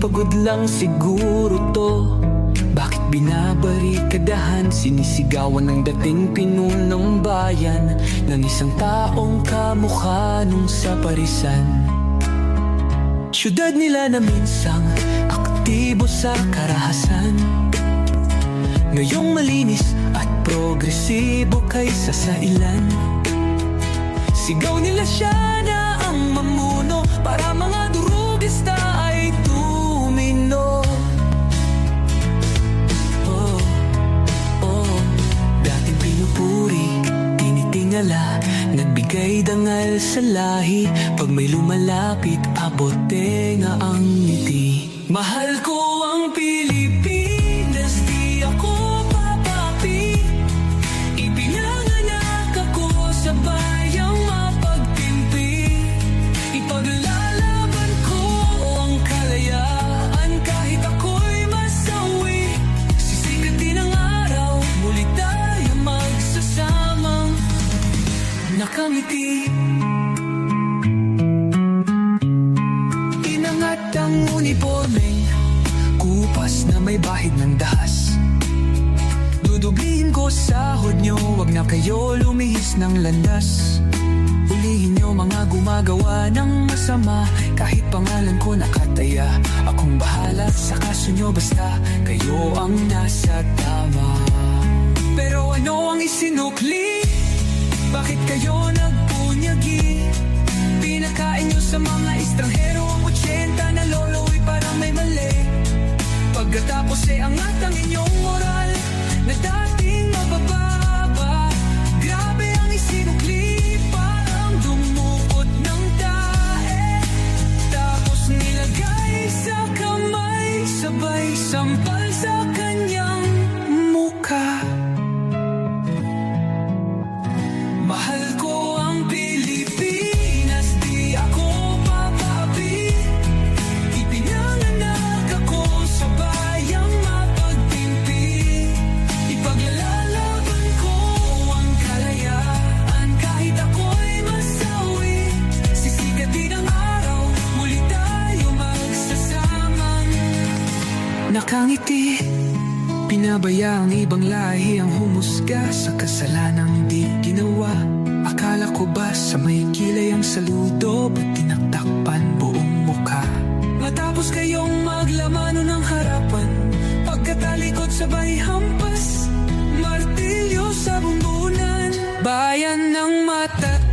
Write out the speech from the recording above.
Pagod lang siguro to. Bakit binabarikadahan? Sinisigawan ng dating pinunong bayan Ng isang taong kamukha nung sa parisan. Syudad nila na minsang aktibo sa karahasan. Ngayong malinis at progresibo kaysa sa ilan. Sigaw nila siya na ang mamuno Para mga durugista tinitingala Nagbigay dangal sa lahi. Pag may lumalapit, abote nga ang ngiti. Mahal ko ang Pilipinas, nakangiti Inangat ang uniformeng kupas na may bahid ng dahas. Dudublihin ko sahod nyo, wag na kayo lumihis ng landas. Ulihin nyo mga gumagawa ng masama Kahit pangalan ko nakataya. Akong bahala sa kaso nyo basta Kayo ang nasa Pagkatapos ay angat ang inyong moral Na dating mabababa. Grabe ang isinukli Parang dumukot ng tae. Tapos nilagay sa kamay Sabay sampal Nakangiti Pinabaya ang ibang lahi ang humusga sa kasalanang di ginawa. Akala ko ba sa may kilay ang saludo Ba't tinaktakpan buong mukha? Matapos kayong maglamano ng harapan Pagkatalikod sabay hampas Martilyo sa bumbunan Bayan ng mata